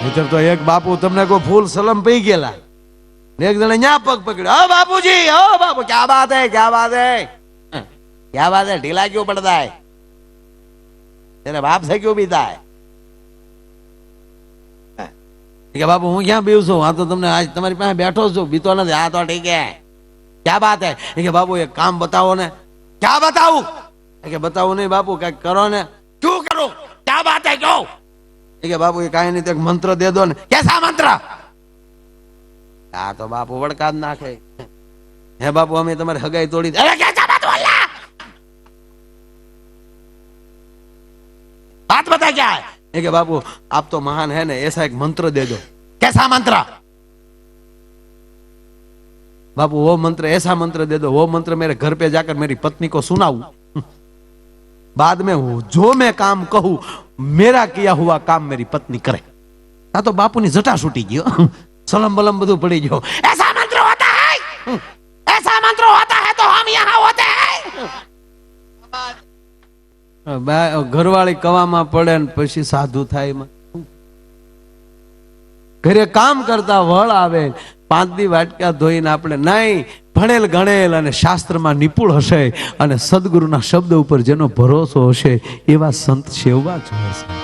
નહીતર તો એક બાપુ તમને કોઈ ફૂલ સલમ પી ગયેલા ને એક જણે ન્યા પગ પકડ્યો ઓ બાપુજી ઓ બાપુ ક્યા બાત હે ક્યા બાત હે क्या बात है ढीला क्यों पड़ता है तेरे बाप से क्यों पीता है કે બાપુ હું ક્યાં પીવું છું આ તો તમને આજ તમારી પાસે બેઠો છું પીતો નથી હા તો ઠીક હે ક્યાં બાત હે એ કે બાપુ એક કામ બતાવો ને ક્યાં બતાવું એ કે બતાવું નહીં બાપુ કઈક કરો ને શું કરું ક્યાં બાત હે ક્યો એ કે બાપુ એ કાંઈ નહીં તો એક મંત્ર દે દો ને કેસા મંત્ર આ તો બાપુ વડકા જ નાખે હે બાપુ અમે તમારી હગાઈ તોડી દે અરે કેસા બાત બોલા बात बता क्या है ये कि बाबू आप तो महान है ना ऐसा एक मंत्र दे दो कैसा मंत्र बाबू वो मंत्र ऐसा मंत्र दे दो वो मंत्र मेरे घर पे जाकर मेरी पत्नी को सुनाऊं बाद में वो जो मैं काम कहूं મેરા કિયા હુઆ કામ મેરી પત્ની કરે. આ તો બાપુની જટા છૂટી ગયો. સલમ બલમ બધું પડી ગયો. એસા મંત્ર હોતા હૈ? એસા મંત્ર હોતા હૈ તો હમ યહાં હોતે હૈ? ઘરવાળી કવામાં પડે ને પછી સાધુ થાય એમાં. ઘરે કામ કરતા વળ આવે પાંચ દી વાટકા ધોઈને આપણે નહીં ભણેલ, ગણેલ અને શાસ્ત્રમાં નિપુણ હશે અને સદગુરુના શબ્દ ઉપર જેનો ભરોસો હશે એવા સંત સેવવા જોઈએ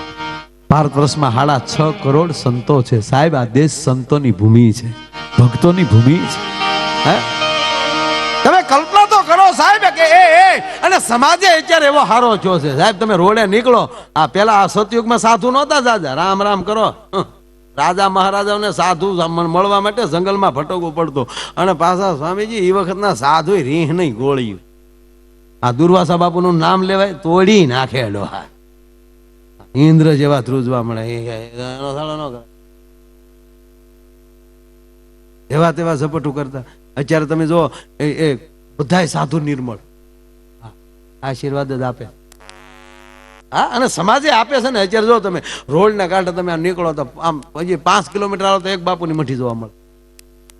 ભારત વર્ષમાં હાડા છ કરોડ સંતો છે. સાહેબ, આ દેશ સંતોની ભૂમિ છે. ભક્તોની ભૂમિ છે. હે? તમે કલ્પના તો કરો સાહેબ કે એ એ, અને સમાજે અત્યારે એવો હારો થયો છે. સાહેબ, તમે રોડે નીકળો. આ પેલા આ સતયુગમાં સાધુ નહોતા દાદા. રામ રામ કરો. હં. રાજા મહારાજાઓને સાધુ મળવા માટે જંગલમાં ભટકવું પડતો. અને પાછા સ્વામીજી એ વખતના સાધુ રીહ નહીં ગોળ્યું. આ દુર્વાસા બાપુનું નામ લેવાય, તોડી નાખે ડોહા. ઇન્દ્ર જેવા ધ્રુજવા મળે એવા તેવા ઝપટું કરતા. અત્યારે તમે જો એ બધા સાધુ નિર્મળ. આશીર્વાદ જ આપે. હા, અને સમાજે આપે છે ને, અત્યારે જો તમે રોડના કાંઠે તમે આમ નીકળો તો આમ હજી પાંચ કિલોમીટર આવો તો એક બાપુની મઠી જોવા મળે.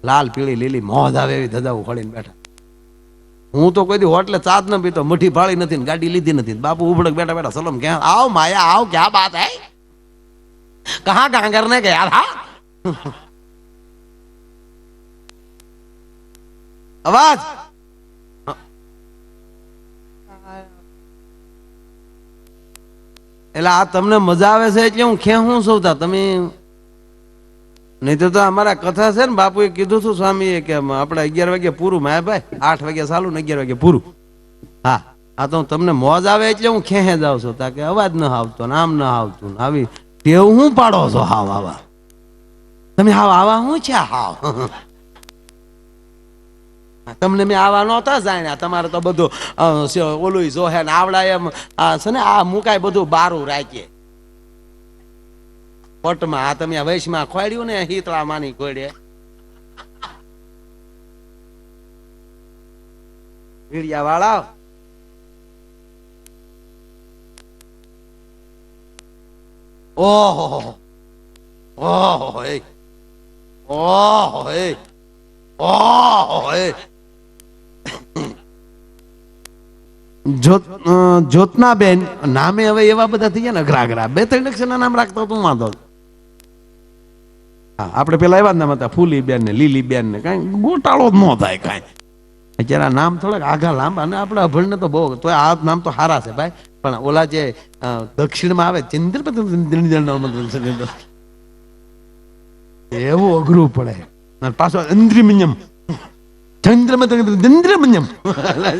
લાલ, પીળી, લીલી, મોજ આવે એવી ધજાવું ખોલીને બેઠા. હું તો કોઈ દી હોટલે ચાદ ન પીતો, મઠી ફાળી નથી ગાડી લીધી નથી બાપુ ઉભડક બેઠા બેઠા, સલમ, ક્યાં? આવ માયા, આવ, ક્યાં બાત હે? કહા કાંગર કરને ગયા હા અવાજ? એટલે આ તમને મજા આવે છે એટલે હું ખેહું છું તા, તમે નહીં તો અમારા કથા છે ને, બાપુએ કીધું હતું સ્વામીએ કે આપણે અગિયાર વાગે પૂરું. માયા ભાઈ, આઠ વાગે ચાલુ ને અગિયાર વાગે પૂરું. હા, આ તો તમને મોજ આવે એટલે હું ખેહે જ આવશો તા કે અવાજ ન આવતો ને, આમ ન આવતું ને, આવી ટેવ હું પાડો છો? હાવ આવા તમે હાવ આવા હું છે? હાવ. તમને મેં આવા નહોતા જાણ્યા. તમારે તો બધું ઓલું જોહે ને આવડા એમ છે ને આ મુકાય બધું બારું રાખીએ પટમાં આ તમે વૈશમાં ખોડ્યું ને હિતળા માની ખોડે વીડિયા વાળા ઓહો ઓહો ઓહો ઓહો ઓહો એ જ્યોત જ્યોત્નાબેન, નામે હવે એવા બધા થઈ ગયા ને અઘરા અઘરા બે ત્રણ અક્ષરના નામ રાખતો તું વાંધો આપણે પેલા એવા નામ હતા ફૂલી બેન ને લીલી બેન ને કાંઈ ગોટાળો ન થાય કાંઈ. અત્યારે આ નામ થોડાક આઘા લાંબા અને આપણે અભણને તો બહુ તો આ નામ તો સારા છે ભાઈ. પણ ઓલા જે દક્ષિણમાં આવે ચંદ્ર એવું અઘરું પડે. પાછો ઇન્દ્રિમન્યમ ચંદ્રમત ચંદ્રમન્યમ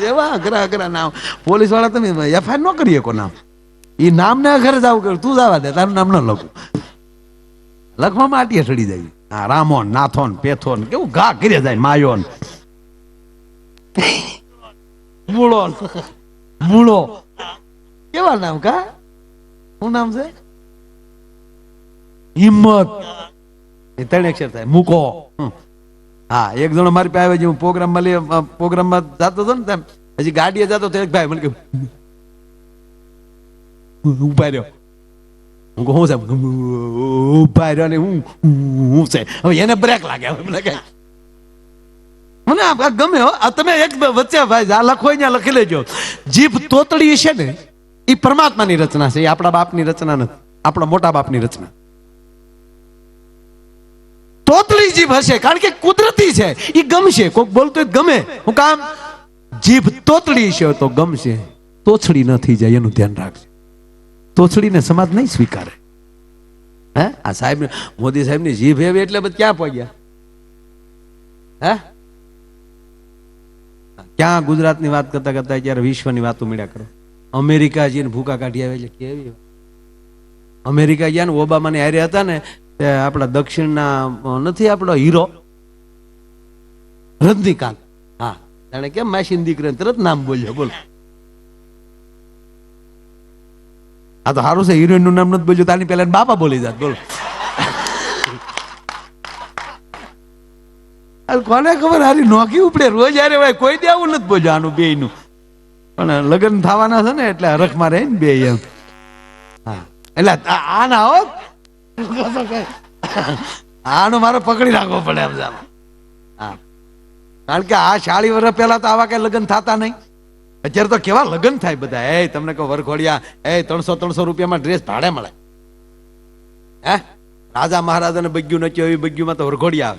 એવા અઘરા અઘરા નામ. પોલીસવાળા તમે એફઆઈઆર ન કરીએ કો નામ. એ નામ ને ઘરે જાવ કર. તું જવા દે, તારું નામ ન લખું. લખવામાં આટીએ ચડી જાય. હા રામોન, નાથોન, પેથોન, કેવું ઘા કરી જાય, માયોન. મૂળો મૂળો. કેવા નામ કા? શું નામ છે? હિંમત. એ ત્રણ અક્ષર થાય. મૂકો. હા, એક જણો મારી પાસે આવ્યો હું પ્રોગ્રામ મળી પ્રોગ્રામમાં જતો હતો ને તેમ, હજી ગાડીએ જતો તો એક ભાઈ મને ઊભા રહ્યો. હું કહું સાહેબ? ઊભા રહ્યો ને હું હું છે. હવે એને બ્રેક લાગે, હવે મને કઈ મને આ ગમે આ તમે એક વચ્ચે ભાઈ, આ લખો અહીંયા લખી લેજો. જીભ તોતડી છે ને એ પરમાત્માની રચના છે એ આપણા બાપની રચના નથી, આપણા મોટા બાપની રચના. તોતલી જીભ હશે, કારણ કે કુદરતી છે એ ગમશે. કોક બોલતો ગમે. હું કામ, જીભ તોતળી છે તો ગમશે. તોછડી ન થઈ જાય, એનું ધ્યાન રાખજો. તોછડીને સમાજ નહીં સ્વીકારે. હે? આ સાહેબ, મોદી સાહેબની જીભ એવી એટલે બધા ક્યાં પહોંચ્યા? હે? ક્યાં ગુજરાતની વાત કરતા કરતા અત્યારે વિશ્વની વાતો મળ્યા કરો. અમેરિકા જઈને ભૂકા કાઢી આવે છે. કેવી અમેરિકા ગયા ને ઓબામાની હારે હતા ને આપણા દક્ષિણના નથી આપણો હીરો? રજનીકાંત હા. જાણે કેમ માસીન દીકરા તરત નામ બોલ્યો, બોલો. આ તો સારું છે હિરોઈનનું નામ નથી બોલ્યું તાની પેલા બાપા બોલી જાત, બોલો. કોને ખબર, હારી નોકી ઉપડે, રોજ હારે ભાઈ કોઈ દેવું નથી બોલ્યો આનું બે નું પણ લગ્ન થવાના છે ને, એટલે હરખમાં રહે ને બે એમ. હા. એટલે આ ના હો આનો મારે પકડી રાખવો પડે એમ જાણો. કારણ કે આ શાળી વર્ષ પહેલા તો આવા કઈ લગ્ન થતા નહીં. અત્યારે તો કેવા લગ્ન થાય બધા. એ, તમને કહો, વરઘોડિયા, એ, ત્રણસો ત્રણસો રૂપિયામાં ડ્રેસ ભાડે મળે. હે? રાજા મહારાજાને બગ્યું નચ્યો એવી બગ્યુંમાં તો વરઘોડિયા આવે.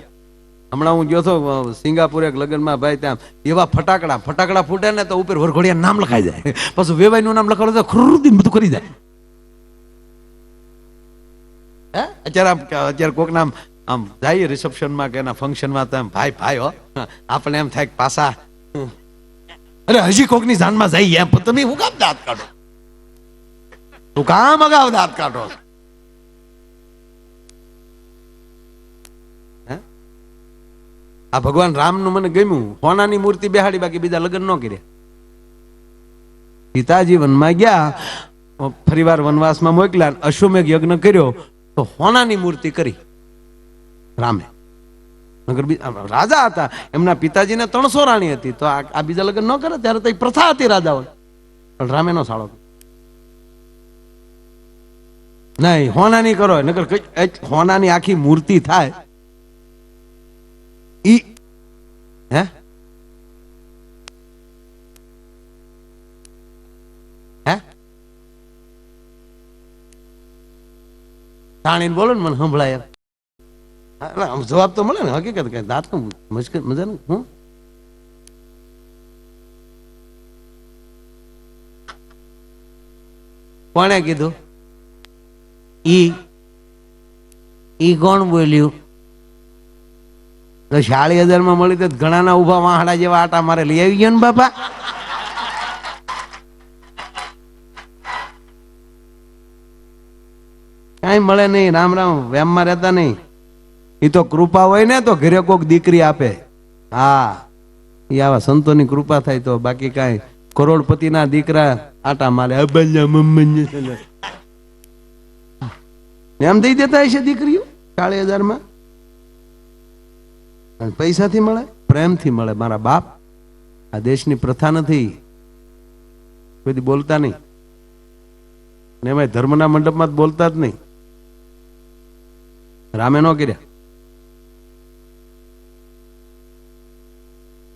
હમણાં હું ગયો છો સિંગાપુર એક લગ્નમાં ભાઈ ત્યાં એવા ફટાકડા ફટાકડા ફૂટે ને તો ઉપર વરઘોડિયા નામ લખાઈ જાય. પછી વેવાઈનું નામ લખાડો તો ખુરદી બધું કરી જાય. હે? અત્યારે આમ આ ભગવાન રામનું મને ગમ્યું. હોનાની મૂર્તિ બેહાડી બાકી બીજા લગ્ન ન કર્યા. સીતાજી વનમાં ગયા, ફરીવાર વનવાસમાં મોકલ્યા અશ્વમેઘ યજ્ઞ કર્યો. તો હોનાની મૂર્તિ કરી. રામે. રાજા હતા. એમના પિતાજીને ત્રણસો રાણી હતી. તો આ બીજા લગ્ન ન કરે ત્યારે તો એ પ્રથા હતી રાજાઓ પણ રામે નો સાળો નહીં, હોનાની કરો. નગર હોનાની આખી મૂર્તિ થાય. ઈ હે? તાણીને બોલો ને મને સંભળાય આમ જવાબ તો મળે ને, હકીકત કઈ, દાંત મુશ્કેલ મજા ને હું કોણે કીધું? ઈ ઈ કોણ બોલ્યું? તો શાળી હજારમાં મળી તો ઘણાના ઊભા વાહડા જેવા આટા મારે લઈ આવી ગયો ને બાપા? કાંઈ મળે નહીં, રામ રામ વેમમાં રહેતા નહીં. એ તો કૃપા હોય ને, તો ઘરે કોક દીકરી આપે. હા એ આવા સંતોની કૃપા થાય તો બાકી કાંઈ કરોડપતિના દીકરા આટા મારે. એમ દઈ દેતા હશે દીકરીઓ, ચાળી હજારમાં? પૈસાથી મળે, પ્રેમથી મળે. મારા બાપ આ દેશની પ્રથા નથી. કોઈ બોલતા નહીં. ને એમાં ધર્મના મંડપમાં બોલતા જ નહીં. રામે ન કર્યા.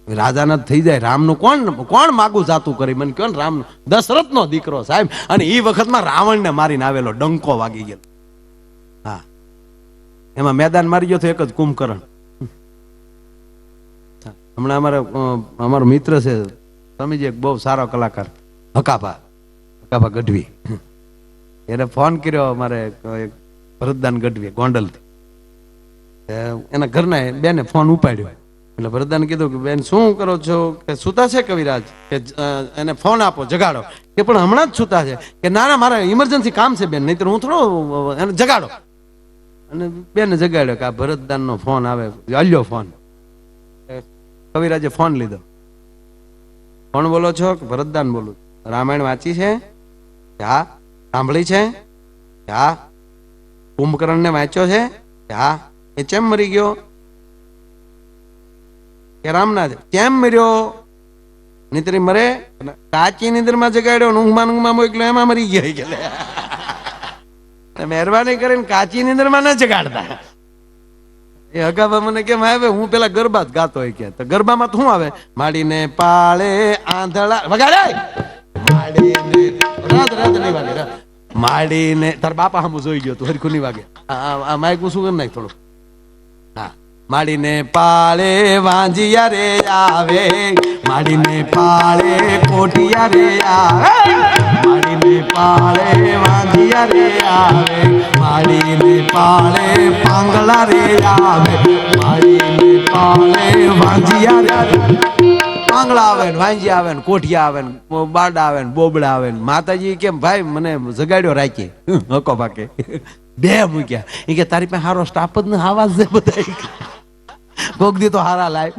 રાજાના થઈ જાય, રામનું કોણ કોણ માગું જાતું કરી? મને કયો ને, રામ દશરથનો દીકરો સાહેબ, અને એ વખતમાં રાવણને મારીને આવેલો, ડંકો વાગી ગયો હા. એમાં મેદાન મારી ગયો એક જ કુંભકરણ. હમણાં અમારે અમારો મિત્ર છે તમે જે બહુ સારો કલાકાર, હકાભા હકાભા ગઢવી. એને ફોન કર્યો અમારે એક ભરતદાન ગઢવી ગોંડલથી. એના ઘરના બેને ફોન ઉપાડ્યો. એટલે ભરતદાન કીધું કે, બેન, શું કરો છો? કે સુતા છે કવિરાજ? કે એને ફોન આપો, જગાડો. કે પણ હમણાં જ સુતા છે. કે ના ના, મારે ઇમરજન્સી કામ છે, બેન, નહીતર હું થોડો એને જગાડો. અને બેને જગાડ્યો કે આ ભરતદાનનો ફોન આવે અલ્યો ફોન. કવિરાજે ફોન લીધો. કોણ બોલો છો? કે ભરતદાન બોલું રામાયણ વાંચી છે? હા સાંભળી છે? હા કુંભકર્ણને વાંચ્યો છે? હા એ ચેમ મરી ગયો? કે રામનાથ કેમ મર્યો? નીતરી મરે? કાચી નીંદરમાં જગાડ્યો ઊંઘમાં ઊંઘમાં મોકલ્યો, એમાં મરી ગયો કે મહેરબાની કરીને કાચી નીંદરમાં ન જગાડતા. એ અગાઉ મને કેમ આવે હું પેલા ગરબા જ ગાતો હોય કે, તો ગરબામાં તો શું આવે? માડીને પાળે આંધળા. વગાડે! માડીને રાત રાત નહીં વાગે માડીને તાર બાપા હમ જોઈ ગયો તું, હરખું નહીં વાગે. આ- માઇક હું શું કરી નાખ થોડું માડીને પાળે વાંજિયા રે આવે, માડીને પાળે કોટિયા રે આવે, માડીને પાળે વાંજિયા રે આવે, માડીને પાળે પાંગલા રે આવે, માડીને પાળે વાંજિયા રે પાંગળા આવે ને વાંજિયા આવે ને કોઠિયા આવે ને બારડા આવે ને બોબડા આવે ને માતાજી કેમ, ભાઈ, મને જગાડ્યો રાખી. હકો પાકે. બે મૂક્યા. એ કે, તારી પાસે હારો સ્ટાફ જ ને, આવાજ છે બધા કોક દી તો હારા લાય.